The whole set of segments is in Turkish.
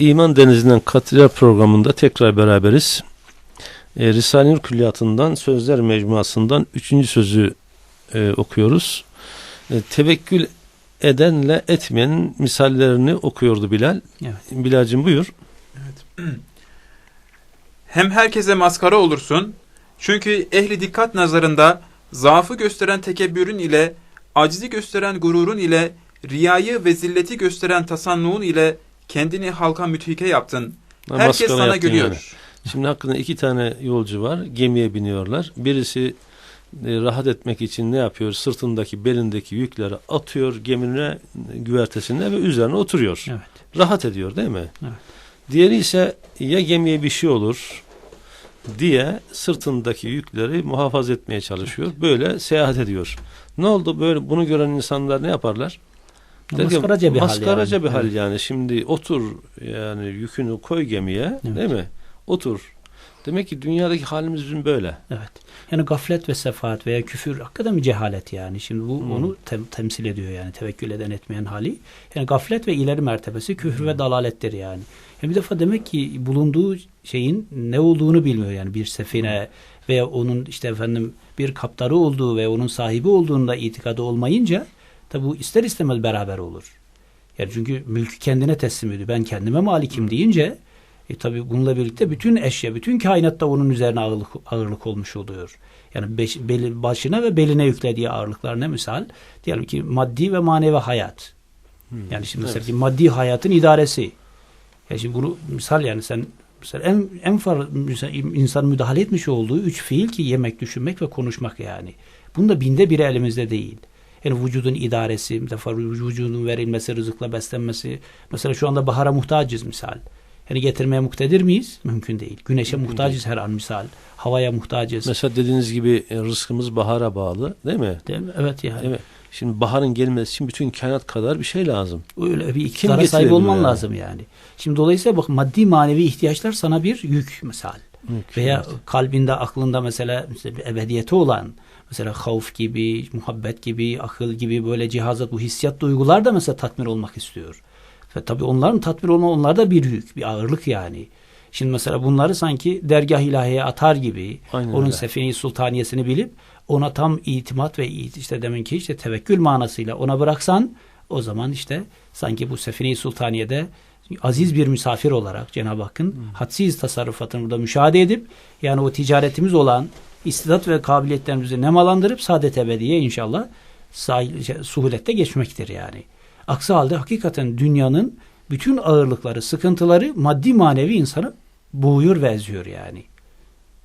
İman Denizi'nden Katiller programında tekrar beraberiz. E, Risale-i Nur Külliyatı'ndan Sözler Mecmuası'ndan üçüncü sözü e, okuyoruz. E, tevekkül edenle etmeyenin misallerini okuyordu Bilal. Evet. Bilal'cim buyur. Hem herkese maskara olursun. Çünkü ehli dikkat nazarında zaafı gösteren tekebbürün ile, acizi gösteren gururun ile, riyayı ve zilleti gösteren tasannuğun ile kendini halka müthike yaptın. Ha, Herkes maskara sana gülüyor. yani. Şimdi hakkında iki tane yolcu var. Gemiye biniyorlar. Birisi e, rahat etmek için ne yapıyor? Sırtındaki, belindeki yükleri atıyor gemine, güvertesine ve üzerine oturuyor. Evet. Rahat ediyor değil mi? Evet. Diğeri ise ya gemiye bir şey olur diye sırtındaki yükleri muhafaza etmeye çalışıyor. Böyle seyahat ediyor. Ne oldu? Böyle bunu gören insanlar ne yaparlar? Ki, Maskaraca bir hal maskaraca yani. bir hal yani. Şimdi otur yani yükünü koy gemiye Evet. değil mi? Otur. Demek ki dünyadaki halimiz bizim böyle. Evet. Yani gaflet ve sefaat veya küfür hakikaten bir cehalet yani. Şimdi bu Hmm. onu tem- temsil ediyor yani tevekkül eden etmeyen hali. Yani gaflet ve ileri mertebesi küfür ve dalalettir yani. yani. Bir defa demek ki bulunduğu şeyin ne olduğunu bilmiyor yani bir sefine veya onun işte efendim bir kaptarı olduğu ve onun sahibi olduğunda itikadı olmayınca tabi bu ister istemez beraber olur. Yani çünkü mülkü kendine teslim ediyor. Ben kendime malikim deyince e tabi bununla birlikte bütün eşya, bütün kainatta onun üzerine ağırlık, ağırlık olmuş oluyor. Yani beş, beli, başına ve beline yüklediği ağırlıklar ne misal? Diyelim ki maddi ve manevi hayat. Yani şimdi mesela Evet. ki maddi hayatın idaresi. Ya şimdi bunu misal yani sen mesela en en fazla mesela insan müdahale etmiş olduğu üç fiil ki yemek, düşünmek ve konuşmak yani. Bunda binde biri elimizde değil. Yani vücudun idaresi, vücudun verilmesi, rızıkla beslenmesi. Mesela şu anda bahara muhtacız misal. Yani getirmeye muktedir miyiz? Mümkün değil. Güneşe Mümkün muhtacız her an misal. Havaya muhtacız. Mesela dediğiniz gibi e, rızkımız bahara bağlı değil mi? Değil mi? Evet yani. Değil mi? Şimdi baharın gelmesi için bütün kainat kadar bir şey lazım. Öyle bir iktidara sahip olman yani? lazım yani. Şimdi dolayısıyla bak maddi manevi ihtiyaçlar sana bir yük misal. Mümkün. Veya kalbinde aklında mesela, mesela bir ebediyeti olan mesela havf gibi, muhabbet gibi, akıl gibi böyle cihazat bu hissiyat duygular da mesela tatmin olmak istiyor. Ve tabii onların tatmin olma onlar da bir yük, bir ağırlık yani. Şimdi mesela bunları sanki dergah ilahiye atar gibi Aynen onun öyle. sefine-i sultaniyesini bilip ona tam itimat ve işte deminki işte tevekkül manasıyla ona bıraksan o zaman işte sanki bu sefine-i sultaniyede aziz bir misafir olarak Cenab-ı Hakk'ın hadsiz tasarrufatını burada müşahede edip yani o ticaretimiz olan istidat ve kabiliyetlerimizi nemalandırıp saadet ebediye inşallah sahil, şey, suhulette geçmektir yani. Aksi halde hakikaten dünyanın bütün ağırlıkları, sıkıntıları maddi manevi insanı boğuyor ve eziyor yani.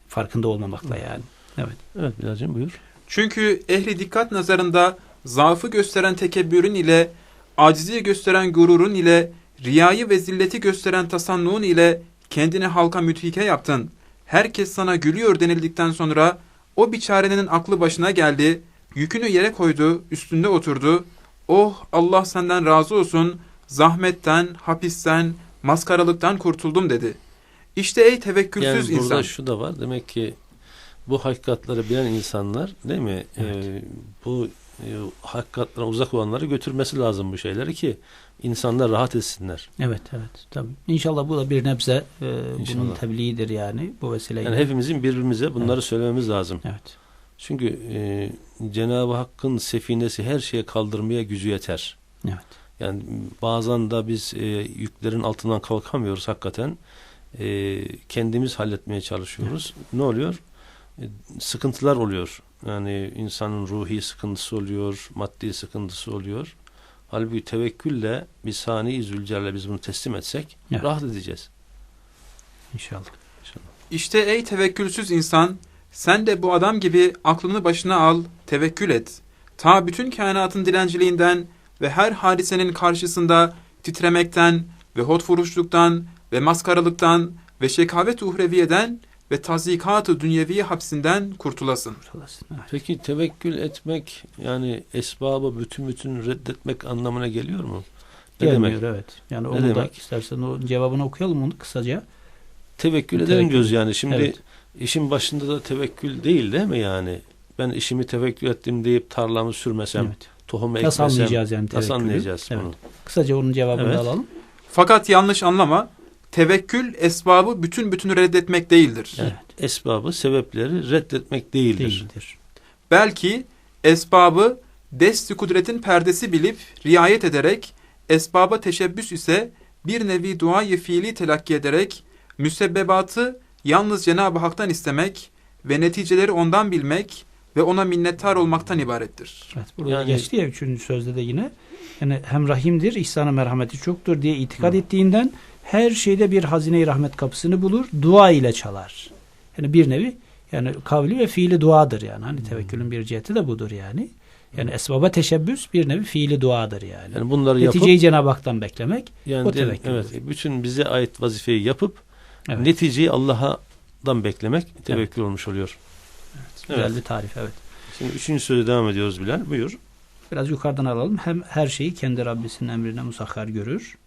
Farkında olmamakla yani. Evet. Evet Bilal'cim buyur. Çünkü ehli dikkat nazarında zaafı gösteren tekebbürün ile, acizi gösteren gururun ile, riyayı ve zilleti gösteren tasannuğun ile kendini halka müthike yaptın. Herkes sana gülüyor denildikten sonra o biçarenin aklı başına geldi, yükünü yere koydu, üstünde oturdu. Oh Allah senden razı olsun, zahmetten, hapisten, maskaralıktan kurtuldum dedi. İşte ey tevekkülsüz Yani burada insan. şu da var. Demek ki bu hakikatları bilen insanlar değil mi? Evet. Ee, bu e, hakikatlerden uzak olanları götürmesi lazım bu şeyleri ki insanlar rahat etsinler. Evet, evet. Tabii. İnşallah bu da bir nebze e, bunun tebliğidir yani bu vesileyle. Yani hepimizin birbirimize bunları söylememiz lazım. Evet. Çünkü e, Cenab-ı Hakk'ın sefinesi her şeye kaldırmaya gücü yeter. Evet. Yani bazen de biz e, yüklerin altından kalkamıyoruz hakikaten. E, kendimiz halletmeye çalışıyoruz. Ne oluyor? E, sıkıntılar oluyor. Yani insanın ruhi sıkıntısı oluyor, maddi sıkıntısı oluyor. Halbuki tevekkülle bir sani zülcerle biz bunu teslim etsek Evet. rahat edeceğiz. İnşallah. İşte ey tevekkülsüz insan, sen de bu adam gibi aklını başına al, tevekkül et. Ta bütün kainatın dilenciliğinden ve her hadisenin karşısında titremekten ve hotfuruşluktan ve maskaralıktan ve şekavet uhreviyeden ve tazikat-ı dünyevi hapsinden kurtulasın. Kurtulasın. Evet. Peki tevekkül etmek yani esbabı bütün bütün reddetmek anlamına geliyor mu? Ne Gelmiyor demek? evet. Yani Ne onu da demek? istersen o cevabını okuyalım onu kısaca. Tevekkül Tevekkül. edelim diyoruz yani. Şimdi Evet. işin başında da tevekkül değil değil mi yani? Ben işimi tevekkül ettim deyip tarlamı sürmesem, Evet. tohumu Nasıl ekmesem, anlayacağız yani nasıl tevekkülü? anlayacağız Evet. bunu? Kısaca onun cevabını Evet. alalım. Fakat yanlış anlama, tevekkül esbabı bütün bütün reddetmek değildir. Yani esbabı, sebepleri reddetmek değildir. Değildir. Belki esbabı desti kudretin perdesi bilip riayet ederek, esbaba teşebbüs ise bir nevi duayı fiili telakki ederek, müsebbebatı yalnız Cenab-ı Hak'tan istemek ve neticeleri ondan bilmek ve ona minnettar olmaktan ibarettir. Evet, burada Yani- geçti ya üçüncü sözde de yine. Yani hem rahimdir, ihsanı merhameti çoktur diye itikad ettiğinden her şeyde bir hazine-i rahmet kapısını bulur, dua ile çalar. Yani bir nevi yani kavli ve fiili duadır yani. Hani tevekkülün bir ciheti de budur yani. Yani esbaba teşebbüs bir nevi fiili duadır yani. Yani bunları yapıp Neticeyi Cenab-ı Hak'tan beklemek. yani o tevekküldür. evet, bütün bize ait vazifeyi yapıp Evet. neticeyi Allah'tan beklemek tevekkül olmuş oluyor. Güzel Evet. bir tarif evet. Şimdi üçüncü söze devam ediyoruz Bilal. Buyur. Biraz yukarıdan alalım. Hem her şeyi kendi Rabbisinin emrine musahhar görür.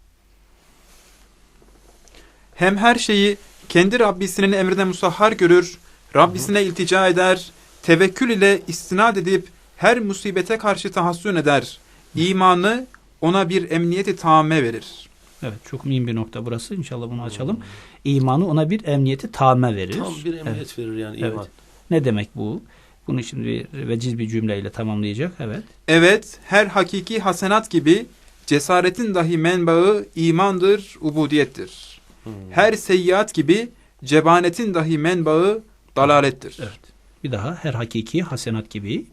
Hem her şeyi kendi Rabbisinin emrine musahhar görür, Rabbisine iltica eder, tevekkül ile istinad edip her musibete karşı tahassün eder. İmanı ona bir emniyeti tamme verir. Evet çok mühim bir nokta burası. İnşallah bunu açalım. İmanı ona bir emniyeti tamme verir. Tam bir emniyet Evet. verir yani Evet. iman. Ne demek bu? Bunu şimdi bir veciz bir cümleyle tamamlayacak. Evet. Evet, her hakiki hasenat gibi cesaretin dahi menbaı imandır, ubudiyettir. Hmm. Her seyyiat gibi cebanetin dahi menbaı dalalettir. Evet. Bir daha her hakiki hasenat gibi.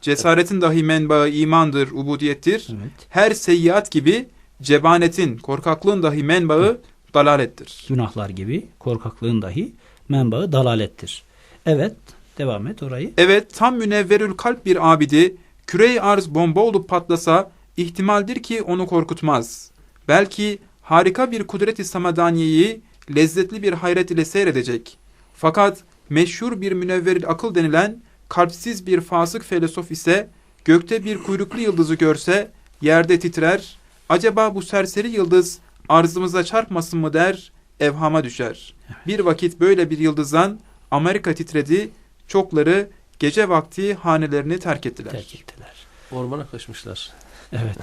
Cesaretin dahi menbaı imandır, ubudiyettir. Evet. Her seyyiat gibi cebanetin, korkaklığın dahi menbaı dalalettir. Günahlar gibi korkaklığın dahi menbaı dalalettir. Evet. Devam et orayı. Evet, tam münevverül kalp bir abidi, küre arz bomba olup patlasa, ihtimaldir ki onu korkutmaz. Belki harika bir kudret-i samadaniyeyi lezzetli bir hayret ile seyredecek. Fakat meşhur bir münevveril akıl denilen kalpsiz bir fasık filozof ise gökte bir kuyruklu yıldızı görse yerde titrer. Acaba bu serseri yıldız arzımıza çarpmasın mı der, evhama düşer. Bir vakit böyle bir yıldızdan Amerika titredi, çokları gece vakti hanelerini terk ettiler. Terk ettiler. Ormana kaçmışlar. Evet.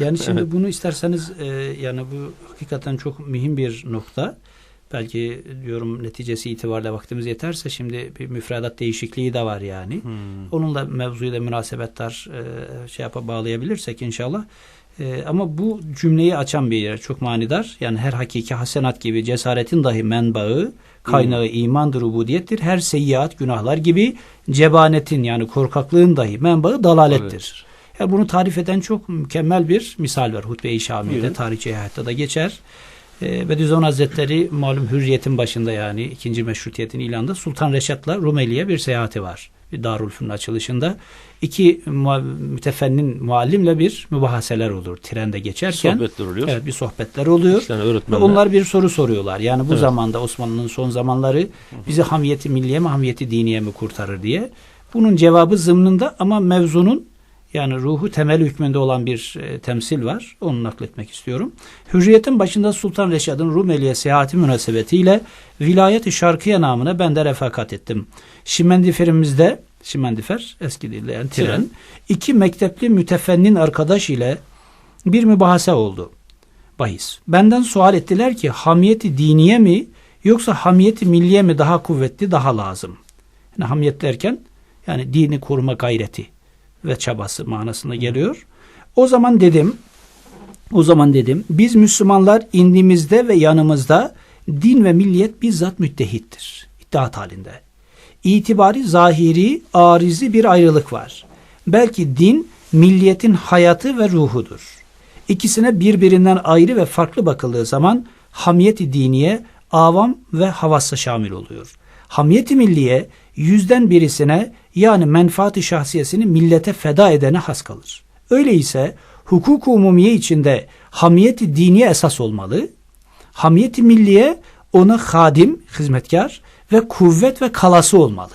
Yani şimdi Evet. bunu isterseniz e, yani bu hakikaten çok mühim bir nokta. Belki diyorum neticesi itibariyle vaktimiz yeterse şimdi bir müfredat değişikliği de var yani. Hmm. Onunla mevzuyu da münasebettar e, şey yapa bağlayabilirsek inşallah. E, ama bu cümleyi açan bir yer çok manidar. Yani her hakiki hasenat gibi cesaretin dahi menbaı, kaynağı imandır, ubudiyettir. Her seyyiat, günahlar gibi cebanetin yani korkaklığın dahi menbaı dalalettir. Yani bunu tarif eden çok mükemmel bir misal var. Hutbe-i Şami'de, tarihçi hayatta da geçer. E, Bediüzzaman Hazretleri malum hürriyetin başında yani ikinci meşrutiyetin ilanında Sultan Reşat'la Rumeli'ye bir seyahati var. Bir Darülfünun açılışında. iki mua- mütefennin muallimle bir mübahaseler olur. Trende geçerken Sohbetler oluyor. evet bir sohbetler oluyor. Tane Ve onlar bir soru soruyorlar. Yani bu Evet. zamanda Osmanlı'nın son zamanları bizi hamiyeti milliye mi hamiyeti diniye mi kurtarır diye. Bunun cevabı zımnında ama mevzunun yani ruhu temel hükmünde olan bir e, temsil var. Onu nakletmek istiyorum. Hürriyetin başında Sultan Reşad'ın Rumeli'ye seyahati münasebetiyle Vilayet-i Şarkıya namına ben de refakat ettim. Şimendiferimizde Şimendifer eski dille yani tren, Tren. iki mektepli mütefennin arkadaş ile bir mübahase oldu. Bahis. Benden sual ettiler ki hamiyeti diniye mi yoksa hamiyeti milliye mi daha kuvvetli daha lazım? Yani hamiyet derken yani dini koruma gayreti ve çabası manasına geliyor. O zaman dedim o zaman dedim biz Müslümanlar indimizde ve yanımızda din ve milliyet bizzat müttehittir. İttihat halinde. İtibari zahiri, arizi bir ayrılık var. Belki din milliyetin hayatı ve ruhudur. İkisine birbirinden ayrı ve farklı bakıldığı zaman hamiyeti diniye avam ve havassa şamil oluyor. Hamiyeti milliye yüzden birisine yani menfaati şahsiyesini millete feda edene has kalır. Öyleyse hukuk umumiye içinde hamiyeti diniye esas olmalı. Hamiyeti milliye ona hadim, hizmetkar ve kuvvet ve kalası olmalı.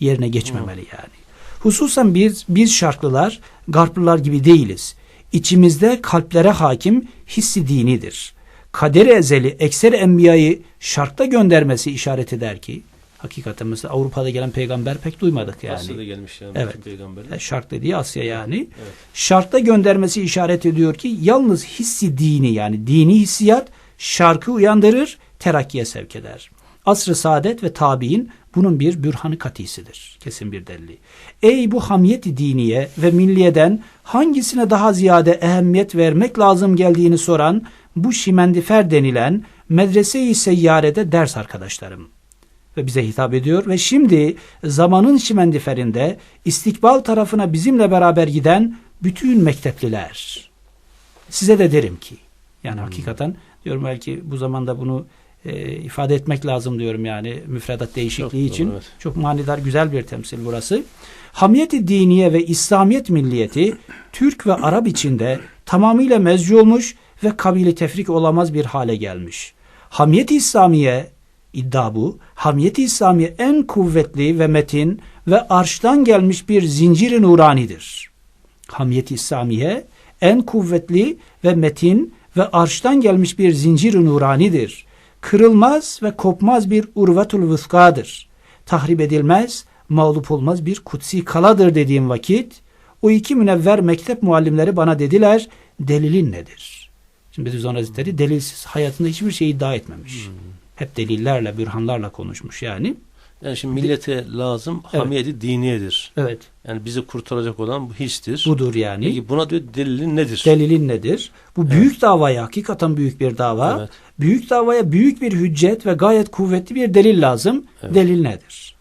Yerine geçmemeli yani. Hususen biz, biz şarklılar, garplılar gibi değiliz. İçimizde kalplere hakim hissi dinidir. Kader-i ezeli ekser enbiyayı şarkta göndermesi işaret eder ki, hakikaten mesela Avrupa'da gelen peygamber pek duymadık yani. Asya'da gelmiş yani Evet. peygamberler. Yani Şark dediği Asya yani. Evet. Şarkta göndermesi işaret ediyor ki yalnız hissi dini yani dini hissiyat şarkı uyandırır, terakkiye sevk eder. Asr-ı saadet ve tabi'in bunun bir bürhanı katisidir. Kesin bir delili. Ey bu hamiyeti diniye ve milliyeden hangisine daha ziyade ehemmiyet vermek lazım geldiğini soran bu şimendifer denilen medrese-i seyyarede ders arkadaşlarım ve bize hitap ediyor ve şimdi zamanın şimendiferinde istikbal tarafına bizimle beraber giden bütün mektepliler size de derim ki yani hakikaten diyorum belki bu zamanda bunu e, ifade etmek lazım diyorum yani müfredat değişikliği Çok için doğru, evet. çok manidar güzel bir temsil burası. Hamiyeti diniye ve İslamiyet milliyeti Türk ve Arap içinde tamamıyla mezcu olmuş ve kabili tefrik olamaz bir hale gelmiş. Hamiyeti İslamiye iddia bu. Hamiyeti İslamiye en kuvvetli ve metin ve arştan gelmiş bir zinciri nuranidir. Hamiyeti İslamiye en kuvvetli ve metin ve arştan gelmiş bir zincir nuranidir. Kırılmaz ve kopmaz bir urvetul vıskadır. Tahrip edilmez, mağlup olmaz bir kutsi kaladır dediğim vakit o iki münevver mektep muallimleri bana dediler delilin nedir? Şimdi Bediüzzaman Hazretleri delilsiz hayatında hiçbir şey iddia etmemiş. Hep delillerle, bürhanlarla konuşmuş yani. Yani şimdi millete lazım Evet. hamiyeti diniyedir. Evet. Yani bizi kurtaracak olan bu histir. Budur yani. Peki buna diyor delilin nedir? Delilin nedir? Bu büyük davaya hakikaten büyük bir dava. Evet. Büyük davaya büyük bir hüccet ve gayet kuvvetli bir delil lazım. Evet. Delil nedir?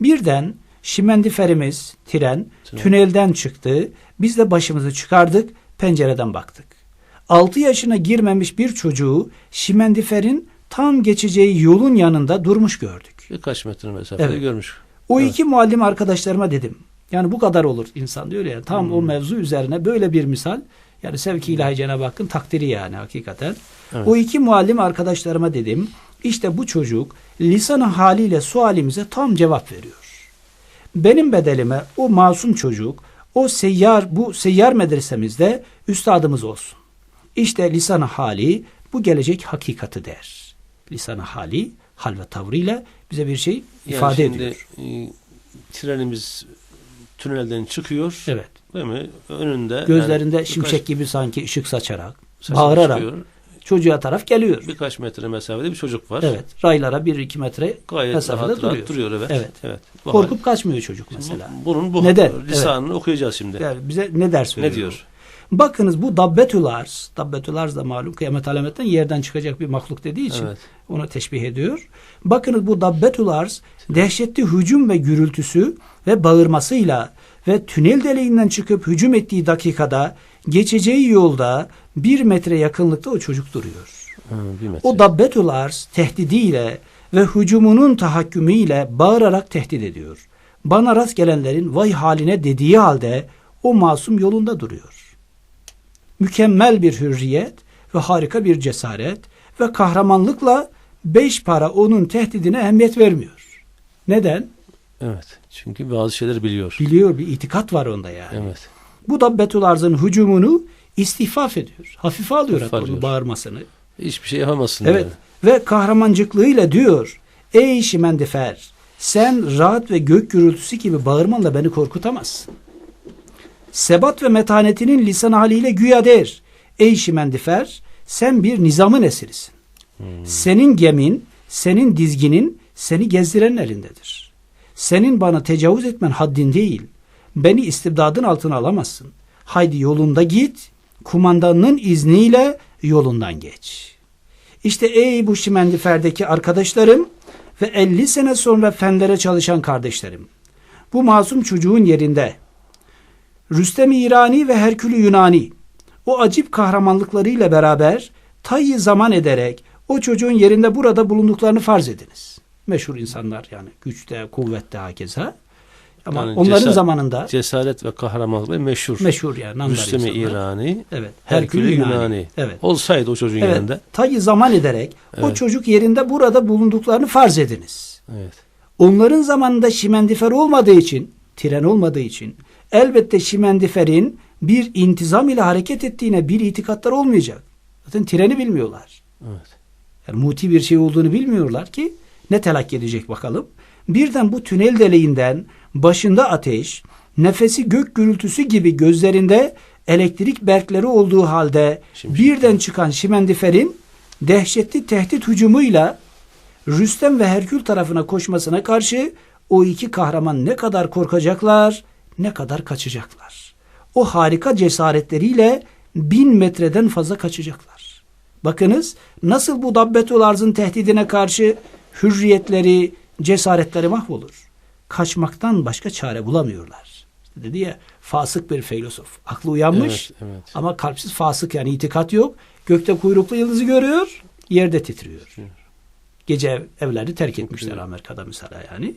Birden şimendiferimiz, tren, Tren. tünelden çıktı. Biz de başımızı çıkardık, pencereden baktık. 6 yaşına girmemiş bir çocuğu şimendiferin tam geçeceği yolun yanında durmuş gördük. Birkaç metre mesafede Evet. görmüş. O Evet. iki muallim arkadaşlarıma dedim. Yani bu kadar olur insan diyor ya. Tam Hmm. o mevzu üzerine böyle bir misal. Yani sevki ilahi Cenab-ı Hakk'ın takdiri yani hakikaten. Evet. O iki muallim arkadaşlarıma dedim. İşte bu çocuk lisanı haliyle sualimize tam cevap veriyor. Benim bedelime o masum çocuk o seyyar bu seyyar medresemizde üstadımız olsun. İşte lisanı hali bu gelecek hakikati der. Lisanı hali hal ve tavrıyla bize bir şey Yani ifade şimdi, ediyor. e, trenimiz tünelden çıkıyor. Evet. Değil mi? Önünde Gözlerinde yani şimşek gibi sanki ışık saçarak, bağırarak çıkıyor. çocuğa taraf geliyor. Birkaç metre mesafede bir çocuk var. Evet. Raylara 1-2 metre Gayet mesafede rahat, duruyor. rahat duruyor. Evet. Evet. evet. Korkup kaçmıyor çocuk mesela. bu- bunun bu Neden? lisanını okuyacağız şimdi. Yani bize ne ders veriyor? ne diyor? Bakınız bu dabbetül arz, dabbetül arz da malum kıyamet alametten yerden çıkacak bir mahluk dediği için Evet. onu teşbih ediyor. Bakınız bu dabbetül arz dehşetli hücum ve gürültüsü ve bağırmasıyla ve tünel deliğinden çıkıp hücum ettiği dakikada geçeceği yolda bir metre yakınlıkta o çocuk duruyor. Metre. O dabbetül arz tehdidiyle ve hücumunun tahakkümüyle bağırarak tehdit ediyor. Bana rast gelenlerin vay haline dediği halde o masum yolunda duruyor. Mükemmel bir hürriyet ve harika bir cesaret ve kahramanlıkla beş para onun tehdidine ehemmiyet vermiyor. Neden? Evet. Çünkü bazı şeyler biliyor. Biliyor bir itikat var onda yani. Evet. Bu dabbetül arzın hücumunu istihfaf ediyor. Hafife alıyor hatta bağırmasını. Hiçbir şey yapamazsın. Evet. Ve kahramanlıklığıyla diyor. Ey şimendifer sen rahat ve gök gürültüsü gibi bağırmanla beni korkutamazsın. Sebat ve metanetinin lisan haliyle güya der. Ey şimendifer sen bir nizamın esirisin. Senin gemin, senin dizginin seni gezdirenin elindedir. Senin bana tecavüz etmen haddin değil. Beni istibdadın altına alamazsın. Haydi yolunda git, kumandanın izniyle yolundan geç. İşte ey bu şimendiferdeki arkadaşlarım ve 50 sene sonra fenlere çalışan kardeşlerim. Bu masum çocuğun yerinde Rüstem İrani ve Herkülü Yunani o acip kahramanlıklarıyla beraber tayyi zaman ederek o çocuğun yerinde burada bulunduklarını farz ediniz. Meşhur insanlar yani güçte, kuvvette hakeza. Ama Yani onların cesa- zamanında Cesaret ve kahramanlık meşhur. meşhur yani. Rüstem-i insanlar. İrani, Evet. Herkülü Yunani. Evet. Olsaydı o çocuğun Evet. yanında. Tayyi zaman ederek o Evet. çocuk yerinde burada bulunduklarını farz ediniz. Evet. Onların zamanında şimendifer olmadığı için, tren olmadığı için elbette şimendiferin bir intizam ile hareket ettiğine bir itikatlar olmayacak. Zaten treni bilmiyorlar. Evet. Yani muti bir şey olduğunu bilmiyorlar ki ne telakki edecek bakalım. Birden bu tünel deliğinden başında ateş, nefesi gök gürültüsü gibi gözlerinde elektrik berkleri olduğu halde Şimşek. birden çıkan şimendiferin dehşetli tehdit hücumuyla Rüstem ve Herkül tarafına koşmasına karşı o iki kahraman ne kadar korkacaklar, ne kadar kaçacaklar. O harika cesaretleriyle bin metreden fazla kaçacaklar. Bakınız nasıl bu dabbetul arzın tehdidine karşı hürriyetleri, cesaretleri mahvolur. Kaçmaktan başka çare bulamıyorlar. İşte dedi ya fasık bir filozof. Aklı uyanmış Evet, evet. ama kalpsiz fasık yani itikat yok. Gökte kuyruklu yıldızı görüyor, yerde titriyor. Gece ev, evlerini terk etmişler Amerika'da mesela yani.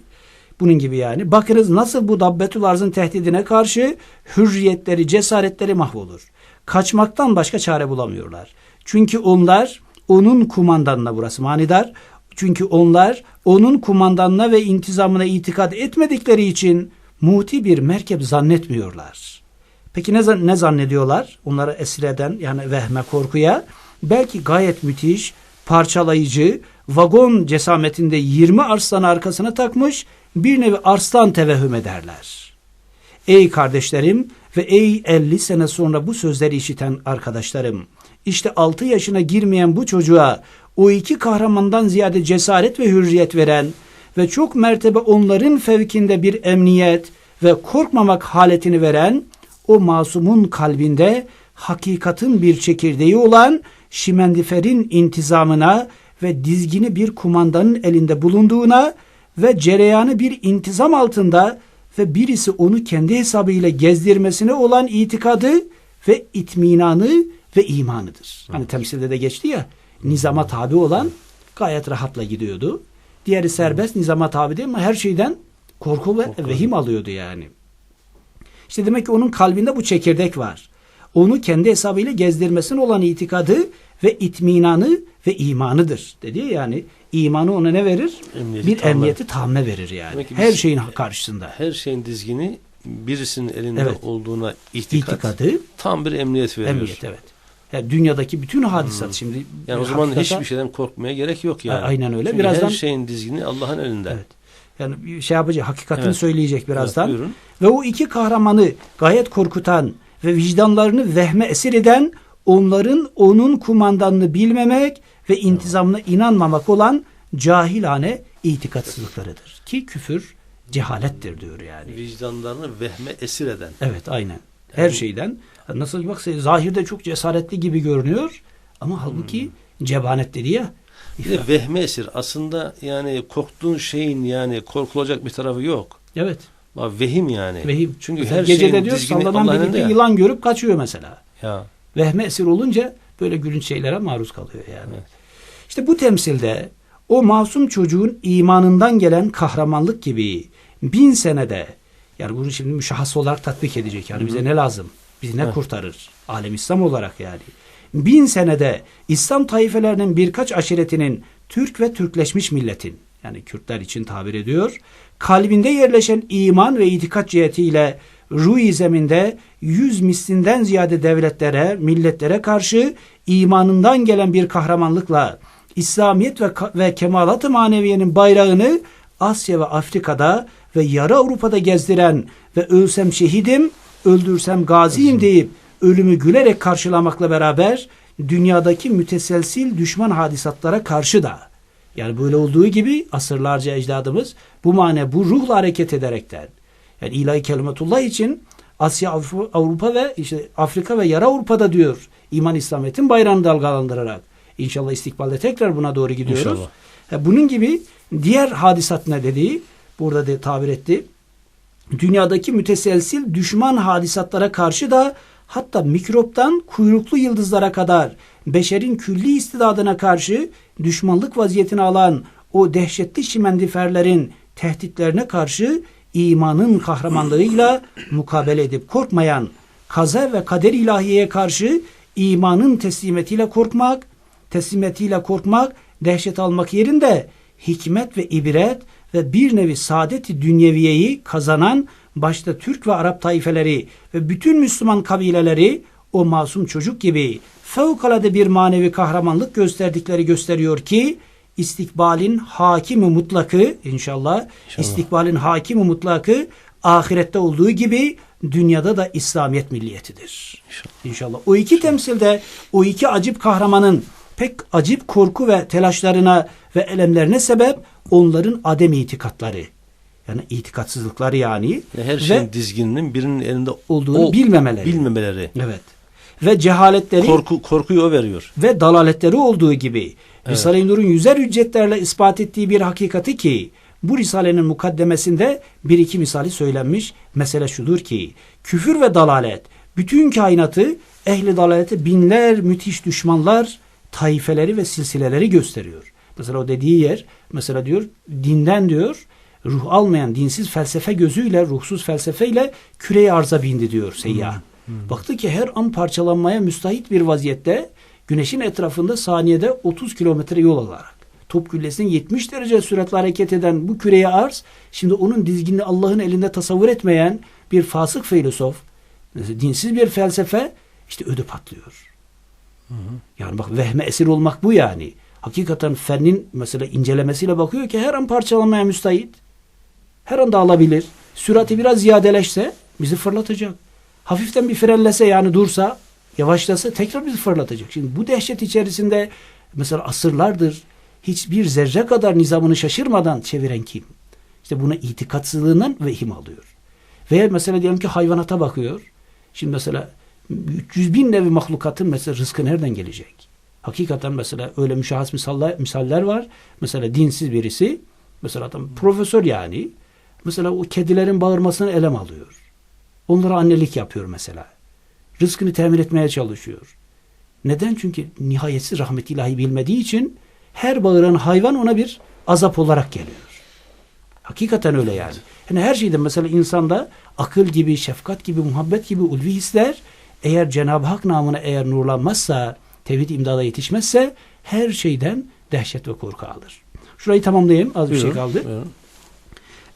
Bunun gibi yani. Bakınız nasıl bu dabbetül arzın tehdidine karşı hürriyetleri, cesaretleri mahvolur. Kaçmaktan başka çare bulamıyorlar. Çünkü onlar onun kumandanına burası manidar. Çünkü onlar onun kumandanına ve intizamına itikad etmedikleri için muti bir merkep zannetmiyorlar. Peki ne, ne zannediyorlar? Onları esir eden yani vehme korkuya belki gayet müthiş, parçalayıcı, vagon cesametinde 20 arslanı arkasına takmış bir nevi arslan tevehüm ederler. Ey kardeşlerim ve ey 50 sene sonra bu sözleri işiten arkadaşlarım. İşte 6 yaşına girmeyen bu çocuğa o iki kahramandan ziyade cesaret ve hürriyet veren ve çok mertebe onların fevkinde bir emniyet ve korkmamak haletini veren o masumun kalbinde hakikatin bir çekirdeği olan şimendiferin intizamına ve dizgini bir kumandanın elinde bulunduğuna ve cereyanı bir intizam altında ve birisi onu kendi hesabıyla gezdirmesine olan itikadı ve itminanı ve imanıdır. Hani temsilde de geçti ya nizama tabi olan gayet rahatla gidiyordu. Diğeri serbest nizama tabi değil ama her şeyden korku ve vehim alıyordu yani. İşte demek ki onun kalbinde bu çekirdek var. Onu kendi hesabıyla gezdirmesine olan itikadı ve itminanı ve imanıdır. Dedi ya yani imanı ona ne verir? Emniyeti bir tamme. emniyeti tamme verir yani. Her biz- şeyin karşısında. Her şeyin dizgini birisinin elinde Evet. olduğuna itikat, İtikadı, tam bir emniyet veriyor. emniyet evet. Yani dünyadaki bütün hadisat şimdi Hmm. Yani o zaman hakikata- hiçbir şeyden korkmaya gerek yok yani. Aynen öyle. Çünkü Birazdan- her şeyin dizgini Allah'ın elinde. Evet. Yani şey yapacak, hakikatini Evet. söyleyecek birazdan. Evet, buyurun. ve o iki kahramanı gayet korkutan ve vicdanlarını vehme esir eden onların onun kumandanını bilmemek ve intizamına inanmamak olan cahilane itikatsızlıklarıdır. Ki küfür cehalettir diyor yani. Vicdanlarını vehme esir eden. Evet aynen. Her şeyden. Nasıl bak zahirde çok cesaretli gibi görünüyor ama halbuki cebanet dedi ya. Bir de vehme esir. Aslında yani korktuğun şeyin yani korkulacak bir tarafı yok. Evet. Vehim yani. Vehim. Çünkü her gecede şeyin diyor sallanan Allah'ın bir elinde gibi ya. yılan görüp kaçıyor mesela. Ya. Vehme esir olunca böyle gülünç şeylere maruz kalıyor yani. Evet. İşte bu temsilde o masum çocuğun imanından gelen kahramanlık gibi bin senede yani bunu şimdi müşahhas olarak tatbik edecek. Yani bize ne lazım? Bizi ne Evet. kurtarır? Alem İslam olarak yani. Bin senede İslam taifelerinin birkaç aşiretinin Türk ve Türkleşmiş milletin yani Kürtler için tabir ediyor. Kalbinde yerleşen iman ve itikat cihetiyle ruh zeminde yüz mislinden ziyade devletlere, milletlere karşı imanından gelen bir kahramanlıkla İslamiyet ve, ve kemalat-ı maneviyenin bayrağını Asya ve Afrika'da ve yarı Avrupa'da gezdiren ve ölsem şehidim, öldürsem gaziyim deyip ölümü gülerek karşılamakla beraber dünyadaki müteselsil düşman hadisatlara karşı da yani böyle olduğu gibi asırlarca ecdadımız bu mane bu ruhla hareket ederekten yani ilahi kelimetullah için Asya, Avrupa, ve işte Afrika ve yarı Avrupa'da diyor iman İslamiyet'in bayrağını dalgalandırarak. İnşallah istikbalde tekrar buna doğru gidiyoruz. İnşallah. Ha, bunun gibi diğer hadisat ne dediği burada de tabir etti. Dünyadaki müteselsil düşman hadisatlara karşı da hatta mikroptan kuyruklu yıldızlara kadar beşerin külli istidadına karşı düşmanlık vaziyetini alan o dehşetli şimendiferlerin tehditlerine karşı imanın kahramanlığıyla mukabele edip korkmayan kaza ve kader ilahiyeye karşı imanın teslimiyetiyle korkmak, teslimiyetiyle korkmak, dehşet almak yerinde hikmet ve ibret ve bir nevi saadeti dünyeviyeyi kazanan başta Türk ve Arap taifeleri ve bütün Müslüman kabileleri o masum çocuk gibi fevkalade bir manevi kahramanlık gösterdikleri gösteriyor ki istikbalin hakimi mutlakı inşallah, istikbalin hakimi mutlakı ahirette olduğu gibi dünyada da İslamiyet milliyetidir. İnşallah. İnşallah. O iki temsilde o iki acip kahramanın pek acip korku ve telaşlarına ve elemlerine sebep onların adem itikatları. Yani itikatsızlıkları yani. Her Ve- şeyin dizgininin birinin elinde Olduğunu o- bilmemeleri. bilmemeleri. Evet. Ve cehaletleri Korku, korkuyu o veriyor. ve dalaletleri olduğu gibi Risale-i Nur'un yüzer hüccetlerle ispat ettiği bir hakikati ki bu Risale'nin mukaddemesinde bir iki misali söylenmiş. Mesele şudur ki küfür ve dalalet bütün kainatı ehli dalalete binler müthiş düşmanlar taifeleri ve silsileleri gösteriyor. Mesela o dediği yer mesela diyor dinden diyor ruh almayan dinsiz felsefe gözüyle ruhsuz felsefeyle küreye arza bindi diyor seyyah. Baktı ki her an parçalanmaya müstahit bir vaziyette güneşin etrafında saniyede 30 kilometre yol alarak top küllesinin 70 derece süratle hareket eden bu küreye arz şimdi onun dizginini Allah'ın elinde tasavvur etmeyen bir fasık filozof dinsiz bir felsefe işte ödü patlıyor. Yani bak vehme esir olmak bu yani. Hakikaten fennin mesela incelemesiyle bakıyor ki her an parçalanmaya müstahit. Her an dağılabilir. Sürati biraz ziyadeleşse bizi fırlatacak. Hafiften bir frenlese yani dursa, yavaşlasa tekrar bizi fırlatacak. Şimdi bu dehşet içerisinde mesela asırlardır hiçbir zerre kadar nizamını şaşırmadan çeviren kim? İşte buna itikatsızlığından vehim alıyor. Veya mesela diyelim ki hayvanata bakıyor. Şimdi mesela 300 bin nevi mahlukatın mesela rızkı nereden gelecek? Hakikaten mesela öyle müşahhas misaller, misaller var. Mesela dinsiz birisi mesela adam profesör yani mesela o kedilerin bağırmasını elem alıyor. Onlara annelik yapıyor mesela. Rızkını temin etmeye çalışıyor. Neden? Çünkü nihayetsiz rahmet ilahi bilmediği için her bağıran hayvan ona bir azap olarak geliyor. Hakikaten öyle yani. Yani her şeyden mesela insanda akıl gibi, şefkat gibi, muhabbet gibi ulvi hisler eğer Cenab-ı Hak namına eğer nurlanmazsa, tevhid imdada yetişmezse her şeyden dehşet ve korku alır. Şurayı tamamlayayım. Az bir şey kaldı. buyurun.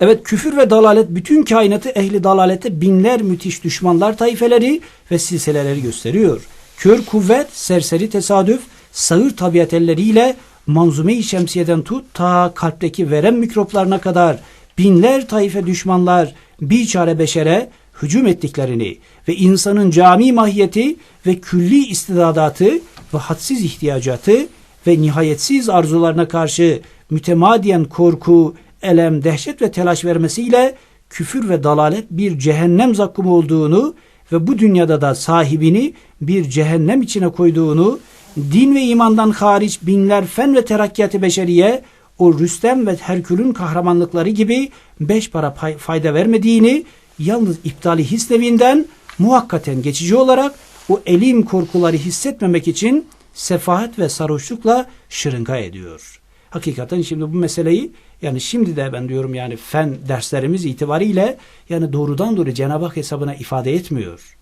Evet küfür ve dalalet bütün kainatı ehli dalalete binler müthiş düşmanlar taifeleri ve silsileleri gösteriyor. Kör kuvvet, serseri tesadüf, sağır tabiat elleriyle manzume-i şemsiyeden tut ta kalpteki verem mikroplarına kadar binler taife düşmanlar bir çare beşere hücum ettiklerini ve insanın cami mahiyeti ve külli istidadatı ve hadsiz ihtiyacatı ve nihayetsiz arzularına karşı mütemadiyen korku, elem, dehşet ve telaş vermesiyle küfür ve dalalet bir cehennem zakkumu olduğunu ve bu dünyada da sahibini bir cehennem içine koyduğunu, din ve imandan hariç binler fen ve terakkiyatı beşeriye o Rüstem ve Herkül'ün kahramanlıkları gibi beş para fayda vermediğini, yalnız iptali his nevinden muhakkaten geçici olarak o elim korkuları hissetmemek için sefahet ve sarhoşlukla şırınga ediyor. Hakikaten şimdi bu meseleyi yani şimdi de ben diyorum yani fen derslerimiz itibariyle yani doğrudan doğru Cenab-ı Hak hesabına ifade etmiyor.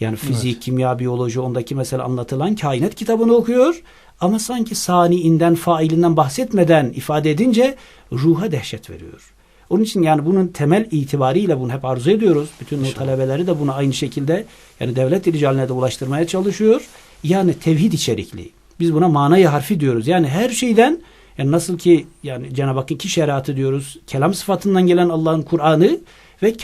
Yani fizik, kimya, biyoloji ondaki mesela anlatılan kainat kitabını okuyor ama sanki saniinden, failinden bahsetmeden ifade edince ruha dehşet veriyor. Onun için yani bunun temel itibariyle bunu hep arzu ediyoruz. Bütün o talebeleri de bunu aynı şekilde yani devlet ricaline de ulaştırmaya çalışıyor. Yani tevhid içerikli. Biz buna manayı harfi diyoruz. Yani her şeyden yani nasıl ki yani Cenab-ı Hakk'ın ki şeriatı diyoruz. Kelam sıfatından gelen Allah'ın Kur'an'ı ve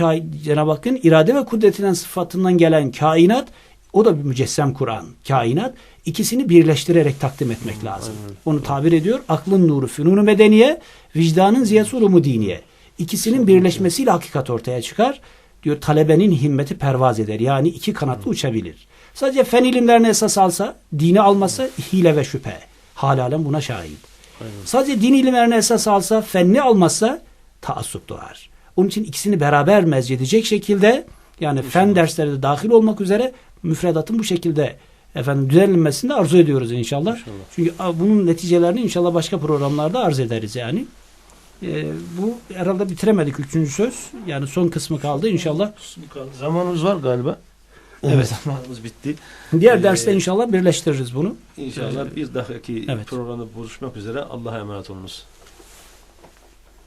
Cenab-ı Hakk'ın irade ve kudretinden sıfatından gelen kainat o da bir mücessem Kur'an. Kainat ikisini birleştirerek takdim etmek lazım. Onu tabir ediyor. Aklın nuru fünunu medeniye, vicdanın ziyası ulumu diniye. İkisinin birleşmesiyle hakikat ortaya çıkar. Diyor talebenin himmeti pervaz eder. Yani iki kanatlı uçabilir. Sadece fen ilimlerini esas alsa, dini almasa hile ve şüphe. Halalen buna şahit. Sadece din ilimlerini esas alsa, fenni almazsa taassup doğar. Onun için ikisini beraber mezcedecek şekilde yani fen dersleri de dahil olmak üzere müfredatın bu şekilde efendim düzenlenmesini de arzu ediyoruz inşallah. İnşallah. Çünkü bunun neticelerini inşallah başka programlarda arz ederiz yani. Ee, bu herhalde bitiremedik üçüncü söz. Yani son kısmı kaldı inşallah. Zamanımız var galiba. Evet. Zamanımız bitti. Diğer Ee, derste inşallah birleştiririz bunu. İnşallah bir dahaki Evet. programda buluşmak üzere. Allah'a emanet olunuz.